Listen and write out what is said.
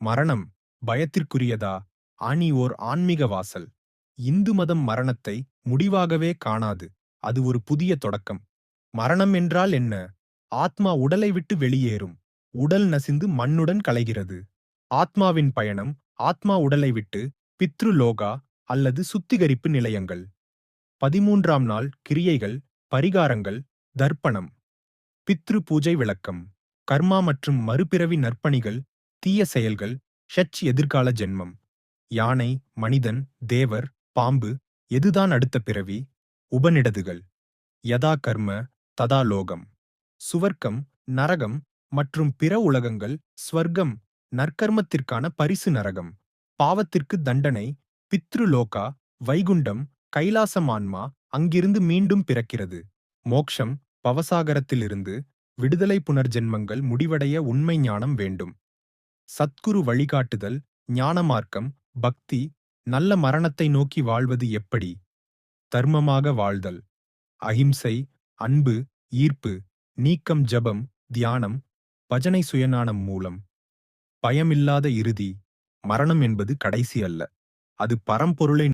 மரணம் பயத்திற்குரியதா? ஆணி ஓர் ஆன்மீக வாசல். இந்து மதம் மரணத்தை முடிவாகவே காணாது. அது ஒரு புதிய தொடக்கம். மரணம் என்றால் என்ன? ஆத்மா உடலை விட்டு வெளியேறும். உடல் நசிந்து மண்ணுடன் கலைகிறது. ஆத்மாவின் பயணம் ஆத்மா உடலை விட்டு பித்ருலோகா அல்லது சுத்திகரிப்பு நிலையங்கள். பதிமூன்றாம் நாள் கிரியைகள் பரிகாரங்கள் தர்ப்பணம். பித்ரு பூஜை விளக்கம். கர்மா மற்றும் மறுபிறவி நற்பணிகள் தீய செயல்கள் ஷச் எதிர்கால ஜென்மம். யானை மனிதன் தேவர் பாம்பு எதுதான் அடுத்த பிறவி? உபநிடதுகள். யதா கர்ம ததா லோகம். சுவர்க்கம் நரகம் மற்றும் பிற உலகங்கள் ஸ்வர்க்கம் நற்கர்மத்திற்கான பரிசு நரகம். பாவத்திற்கு தண்டனை பித்ருலோகா வைகுண்டம் கைலாசமான்மா அங்கிருந்து மீண்டும் பிறக்கிறது. மோக்ஷம் பவசாகரத்திலிருந்து விடுதலை புனர்ஜென்மங்கள் முடிவடைய உண்மை ஞானம் வேண்டும். சத்குரு வழிகாட்டுதல் ஞானமார்க்கம் பக்தி நல்ல மரணத்தை நோக்கி வாழ்வது எப்படி? தர்மமாக வாழ்தல் அகிம்சை அன்பு ஈர்ப்பு நீக்கம் ஜபம் தியானம் பஜனை சுயஞானம் மூலம். பயமில்லாத இறுதி மரணம் என்பது கடைசி அல்ல. அது பரம்பொருளை